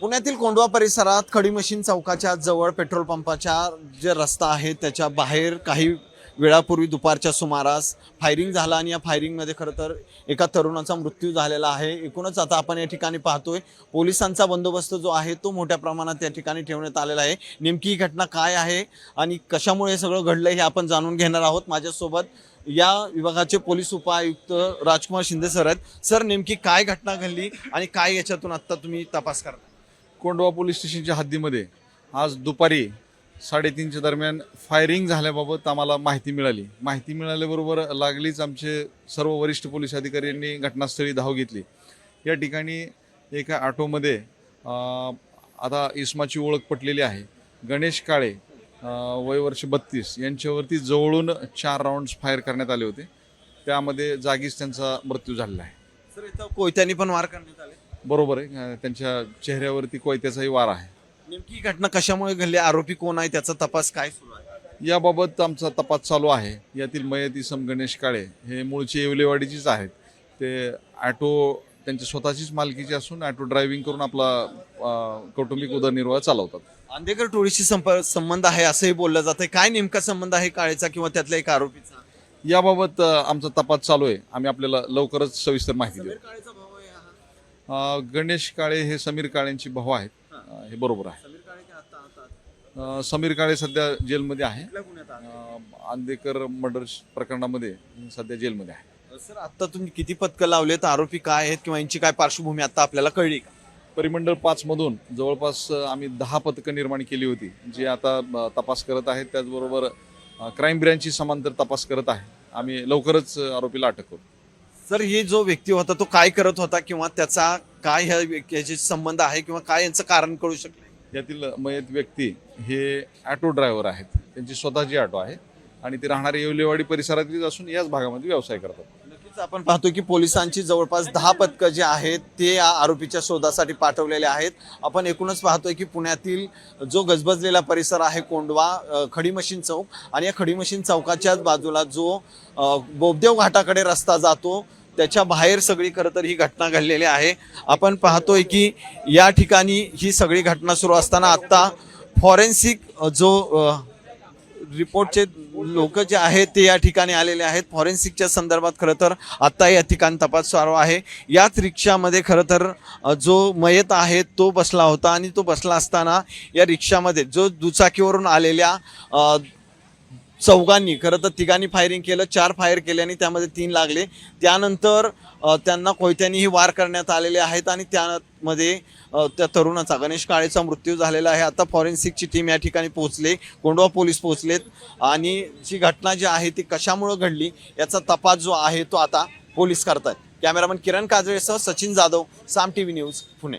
पुण्यातील कोंडवा परिसरात खडी मशीन चौकाच्या जवळ पेट्रोल पंपाच्या जे रस्ता आहे त्याच्या बाहेर काही वेळापूर्वी दुपारच्या सुमारास फायरिंग झाला आणि या फायरिंगमध्ये खरं तर एका तरुणाचा मृत्यू झालेला आहे. एकूणच आता आपण या ठिकाणी पाहतोय पोलिसांचा बंदोबस्त जो आहे तो मोठ्या प्रमाणात या ठिकाणी ठेवण्यात आलेला आहे. नेमकी ही घटना काय आहे आणि कशामुळे हे सगळं घडलं हे आपण जाणून घेणार आहोत माझ्यासोबत. या विभागाचे पोलीस उपायुक्त राजकुमार शिंदे सर आहेत. सर नेमकी काय घटना घडली आणि काय याच्यातून आत्ता तुम्ही तपास करता? कोंडवा पोलीस स्टेशनच्या हद्दीमध्ये आज दुपारी साडेतीनच्या दरम्यान फायरिंग झाल्याबाबत आम्हाला माहिती मिळाली. माहिती मिळाल्याबरोबर लागलीच आमचे सर्व वरिष्ठ पोलीस अधिकारी यांनी घटनास्थळी धाव घेतली. या ठिकाणी एका ऑटोमध्ये आता इस्माची ओळख पटलेली आहे. गणेश काळे वयवर्ष बत्तीस यांच्यावरती जवळून चार राऊंड्स फायर करण्यात आले होते. त्यामध्ये जागीच त्यांचा मृत्यू झालेला आहे. सर इथं कोयत्यानी पण वार करण्यात आले. बरोबर आहे. त्यांच्या चेहऱ्यावरती कोयत्याचाही वार आहे. नेमकी ही घटना कशामुळे घडली? आरोपी कोण आहे? त्याचा तपास काय सुरू आहे? याबाबत आमचा तपास चालू आहे. यातील मयत इसम गणेश काळे हे मूळचे येवलेवाडीचीच आहेत. ते ॲटो त्यांच्या स्वतःचीच मालकीची असून ॲटो ड्रायव्हिंग करून आपला कौटुंबिक उदरनिर्वाह चालवतात. आंदेकर टोळीशी संपर्क संबंध आहे असंही बोललं जातंय. काय नेमका संबंध आहे काळेचा किंवा त्यातल्या एक आरोपीचा? याबाबत आमचा तपास चालू आहे. आम्ही आपल्याला लवकरच सविस्तर माहिती देऊ. गणेश काळे हे समीर काळेंची भाऊ आहेत. हे. बरोबर आहे. समीर काळे सध्या जेलमध्ये आहे. आंदेकर मर्डर प्रकरणामध्ये सध्या जेलमध्ये आहे. सर आता तुम्ही किती पथकं लावलेत? आरोपी काय आहेत किंवा यांची काय पार्श्वभूमी आता आपल्याला कळली का? परिमंडळ पाच मधून जवळपास आम्ही दहा पथकं निर्माण केली होती. जी आता तपास करत आहेत. त्याचबरोबर क्राईम ब्रँचची समांतर तपास करत आहे. आम्ही लवकरच आरोपीला अटक करू. सर ही जो व्यक्ती होता तो काय करत होता किंवा त्याचा काय ह्या याची संबंध आहे किंवा काय यांचं कारण कळू शकलं? यातील मयत व्यक्ती हे ॲटो ड्रायव्हर आहेत. त्यांची स्वतःची ऑटो आहे आणि ते राहणारे येवलेवाडी परिसरातीलच असून याच भागामध्ये व्यवसाय करतात. नक्कीच आपण पाहतो की पोलिसांची जवळपास दहा पथकं जे आहेत ते या आरोपीच्या शोधासाठी पाठवलेले आहेत. आपण एकूणच पाहतोय की पुण्यातील जो गजबजलेला परिसर आहे कोंडवा अ, खडी मशीन चौक आणि या खडी मशीन चौकाच्याच बाजूला जो अ, बोबदेव घाटाकडे रस्ता जातो त्याच्या बाहेर सगळी खरं तर ही घटना घडलेली आहे. आपण पाहतोय की या ठिकाणी ही सगळी घटना सुरू असताना आत्ता फॉरेन्सिक जो रिपोर्टचे लोक जे आहेत ते या ठिकाणी आलेले आहेत. फॉरेन्सिकच्या संदर्भात खरं तर आत्ता या ठिकाणी तपास चालू आहे. याच रिक्षामध्ये खरं तर जो मयत आहे तो बसला होता आणि तो बसला असताना या रिक्षामध्ये जो दुचाकीवरून आलेल्या चौघांनी खरं तर तिघांनी फायरिंग केलं चार फायर केले आणि त्यामध्ये तीन लागले. त्यानंतर त्यांना कोयत्यानीही वार करण्यात आलेले आहेत आणि त्यामध्ये त्या तरुणाचा गणेश काळेचा मृत्यू झालेला आहे. आता फॉरेन्सिकची टीम या ठिकाणी पोहोचले कोंडवा पोलीस पोहोचलेत आणि जी घटना जी आहे ती कशामुळं घडली याचा तपास जो आहे तो आता पोलीस करतात cameraman Kiran काजळेसह Sachin Jadhav Saam T V news Pune.